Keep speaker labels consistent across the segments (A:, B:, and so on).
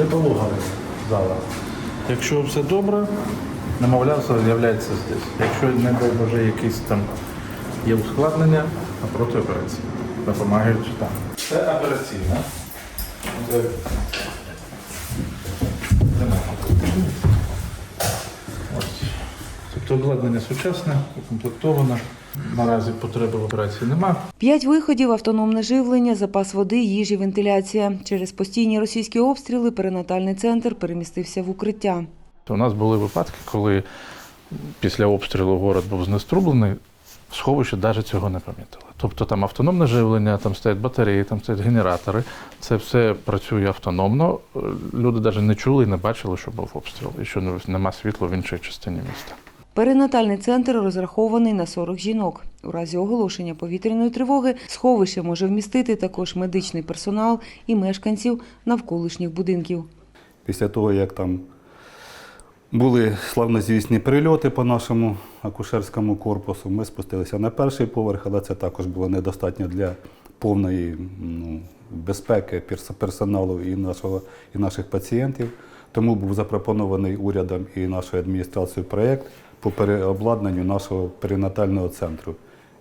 A: Це пологова зала. Якщо все добре, намовлявся, з'являється здесь. Якщо не дай Боже якісь там є ускладнення, напроти операції. Допомагають там. Це операційна. Тобто обладнання сучасне, укомплектоване. Наразі потреби в операції немає.
B: П'ять виходів, автономне живлення, запас води, їжі, вентиляція. Через постійні російські обстріли перинатальний центр перемістився в укриття.
A: У нас були випадки, коли після обстрілу город був знеструблений, сховище навіть цього не помітили. Тобто там автономне живлення, там стоять батареї, там стоять генератори. Це все працює автономно. Люди навіть не чули і не бачили, що був обстріл, і що нема світла в іншій частині міста.
B: Перинатальний центр розрахований на 40 жінок. У разі оголошення повітряної тривоги сховище може вмістити також медичний персонал і мешканців навколишніх будинків.
C: Після того, як там були славнозвісні прильоти по нашому акушерському корпусу, ми спустилися на перший поверх, але це також було недостатньо для повної ну, безпеки персоналу і, нашого, і наших пацієнтів. Тому був запропонований урядом і нашою адміністрацією проєкт по переобладнанню нашого перинатального центру.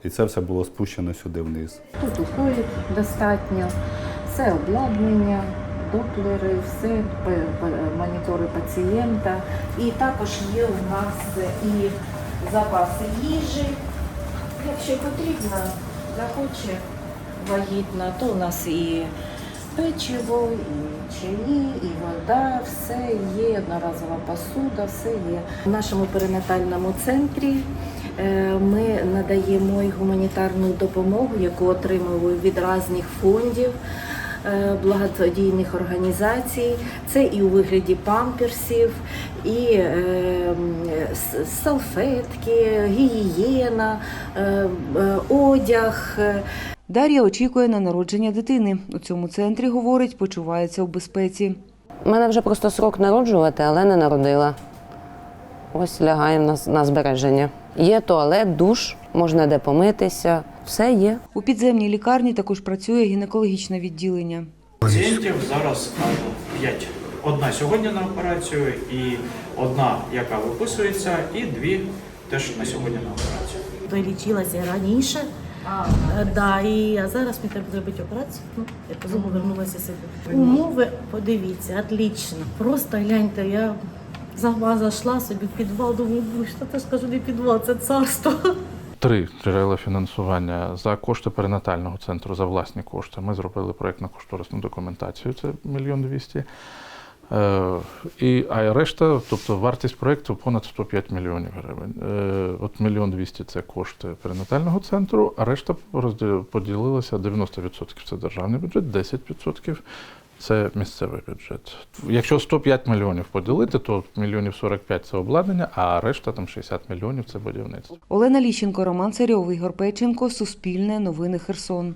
C: І це все було спущено сюди вниз.
D: Тут уколів достатньо, все обладнання, доплери, все монітори пацієнта. І також є у нас і запаси їжі. Якщо потрібно, захоче вагітна, то у нас і печиво, і чаї, і вода, все є, одноразова посуда, все є. В нашому перинатальному центрі е, ми надаємо і гуманітарну допомогу, яку отримуємо від різних фондів. е, Благодійних організацій, це і у вигляді памперсів, і е, салфетки, гігієна, е, е, одяг.
B: Дар'я очікує на народження дитини. У цьому центрі, говорить, почувається у безпеці.
E: У мене вже просто срок народжувати, але не народила. Ось лягаємо на, на збереження. Є туалет, душ, можна де помитися. Все є.
B: У підземній лікарні також працює гінекологічне відділення.
F: Пацієнтів зараз 5. Одна сьогодні на операцію, і одна, яка виписується, і дві теж на сьогодні на операцію.
G: Долічилася раніше. Да, і а зараз мені треба зробити операцію. Ну, я кажу, повернулася собі. Умови, подивіться, отлично. Просто гляньте, я сама зайшла собі в підвал, думаю, що ти скажу, не підвал, це царство.
A: Три джерела фінансування за кошти перинатального центру, за власні кошти. Ми зробили проєктно-кошторисну документацію, це мільйон двісті. Е, і, а решта, тобто вартість проєкту понад 105 мільйонів гривень. Е, от мільйон двісті це кошти перинатального центру, а решта поділилася 90% це державний бюджет, 10% це місцевий бюджет. Якщо 105 мільйонів поділити, то мільйонів 45 це обладнання, а решта там 60 мільйонів це будівництво.
B: Олена Ліщенко, Роман Царьов, Ігор Печенко, Суспільне, Новини Херсон.